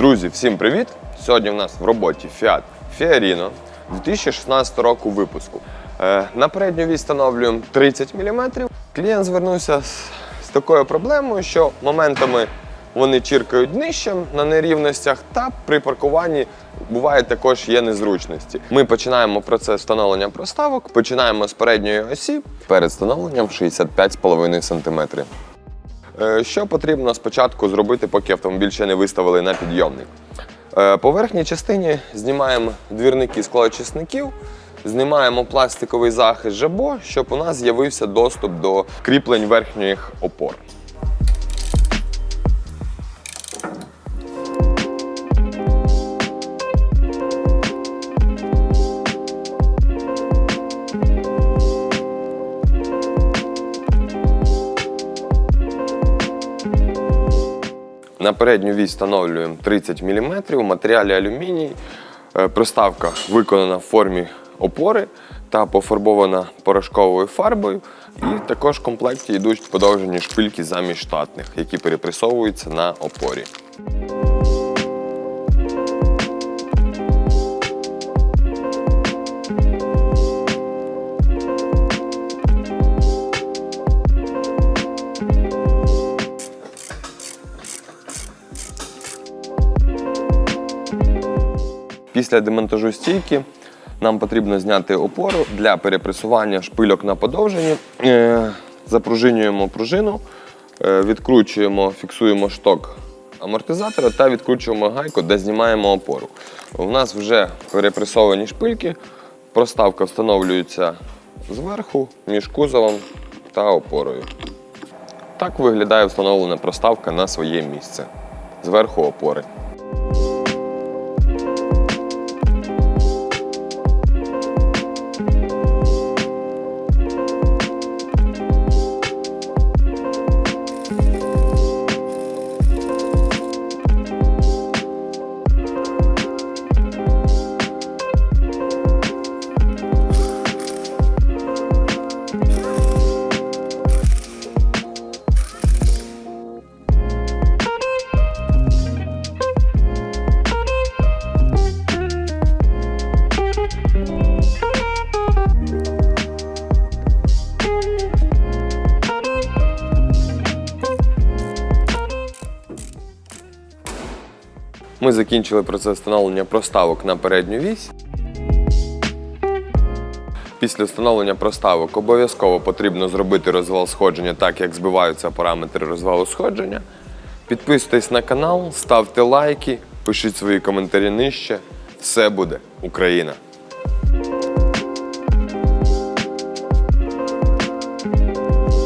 Друзі, всім привіт! Сьогодні в нас в роботі Fiat Fiorino 2016 року випуску. Е, на передню вісь встановлюємо 30 мм. Клієнт звернувся з, такою проблемою, що моментами вони чіркають нижчим на нерівностях, та при паркуванні буває також є незручності. Ми починаємо процес встановлення проставок, починаємо з передньої осі перед встановленням 65,5 см. Е, Що потрібно спочатку зробити, поки автомобіль ще не виставили на підйомник? Е, По верхній частині знімаємо двірники склоочисників, знімаємо пластиковий захист жабо, щоб у нас з'явився доступ до кріплень верхніх опор. На передню вісь встановлюємо 30 мм, у матеріалі алюміній. Приставка Проставка виконана в формі опори та пофарбована порошковою фарбою. І також в комплекті йдуть подовжені шпильки замість штатних, які перепресовуються на опорі. Після демонтажу стійки нам потрібно зняти опору для перепресування шпильок на подовженні. Е, Запружинюємо пружину, е, відкручуємо, фіксуємо шток амортизатора та відкручуємо гайку, де знімаємо опору. У нас вже перепресовані шпильки, проставка встановлюється зверху між кузовом та опорою. Так виглядає встановлена проставка на своє місце зверху опори. Ми закінчили процес встановлення проставок на передню вісь. Після встановлення проставок обов'язково потрібно зробити розвал сходження так, як збиваються параметри розвалу сходження. Підписуйтесь на канал, ставте лайки, пишіть свої коментарі нижче. Все буде Україна!